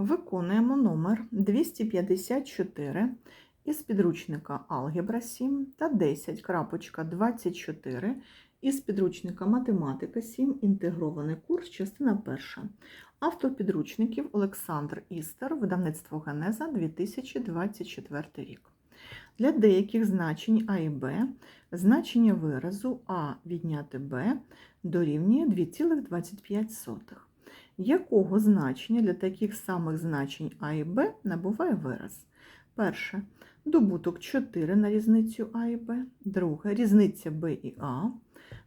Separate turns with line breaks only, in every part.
Виконуємо номер 254 із підручника Алгебра 7 та 10.24 із підручника Математика 7. Інтегрований курс, частина перша. Автор підручників Олександр Істер, видавництво Генеза 2024 рік. Для деяких значень А і Б значення виразу А відняти Б дорівнює 2,25 якого значення для таких самих значень А і Б набуває вираз. Перше. Добуток 4 на різницю А і Б, друге. Різниця Б і А,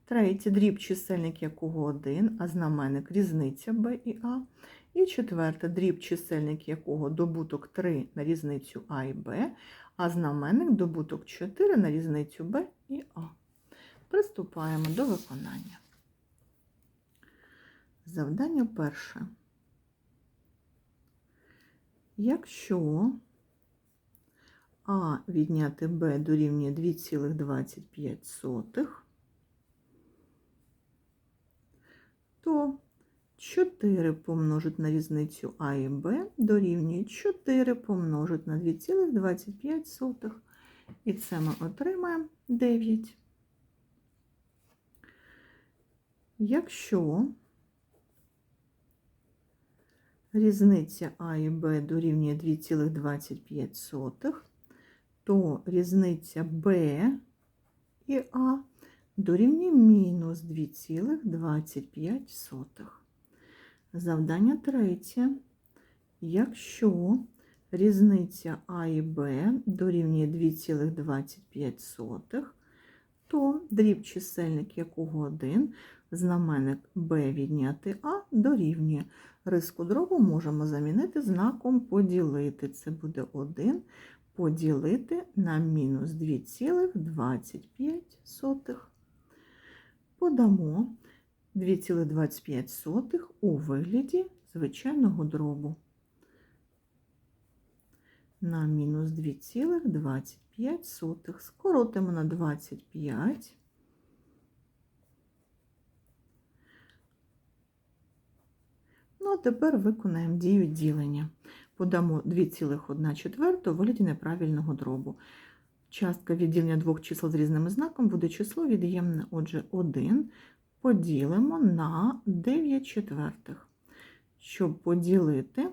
третє. Дріб чисельник якого 1, а знаменник різниця Б і А, і четверте. Дріб чисельник якого добуток 3 на різницю А і Б, а знаменник добуток 4 на різницю Б і А. Приступаємо до виконання. Завдання перше. Якщо А відняти Б дорівнює 2,25, то 4 помножить на різницю А і Б дорівнює 4 помножить на 2,25. І це ми отримаємо 9. Якщо різниця А і Б дорівнює 2,25, то різниця Б і А дорівнює мінус 2,25. Завдання третє. Якщо різниця А і Б дорівнює 2,25, то дріб чисельник якого 1, знаменник Б відняти А дорівнює. Риску дробу можемо замінити знаком поділити. Це буде 1 поділити на мінус 2,25. Подамо 2,25 у вигляді звичайного дробу. На мінус 2,25. Скоротимо на 25. Ну, а тепер виконаємо дію ділення. Подамо 2,1 у вигляді неправильного дробу. Частка відділення двох чисел з різним знаком буде число від'ємне. Отже, 1 поділимо на 9 четвертих. Щоб поділити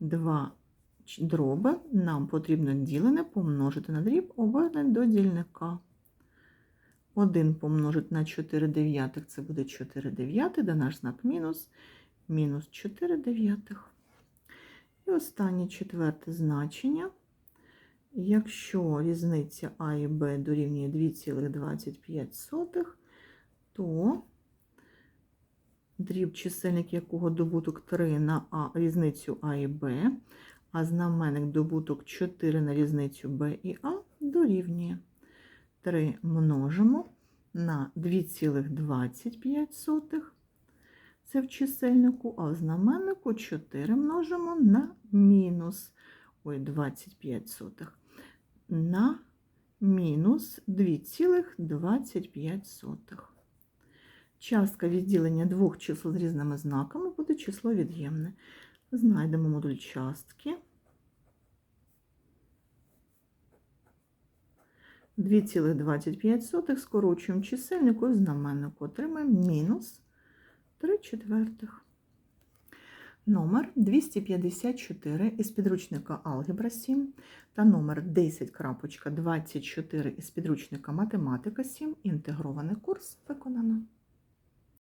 два дроби, нам потрібно ділене помножити на дріб обернень до дільника. 1 помножити на 4 дев'ятих, це буде 4 дев'ятих, де наш знак мінус, мінус 4 дев'ятих. І останнє четверте значення. Якщо різниця А і Б дорівнює 2,25, то дріб чисельник якого добуток 3 на А, різницю А і Б, а знаменник добуток 4 на різницю Б і А дорівнює 3 множимо на 2,25. Це в чисельнику, а в знаменнику 4 множимо на мінус ой, 25 сотих, на мінус 2,25. Частка відділення двох чисел з різними знаками буде число від'ємне. Знайдемо модуль частки. 2,25 скорочуємо чисельнику і знаменнику. Отримаємо мінус 3 четвертих. Номер 254 із підручника Алгебра 7 та номер 10.24 із підручника Математика 7. Інтегрований курс виконано.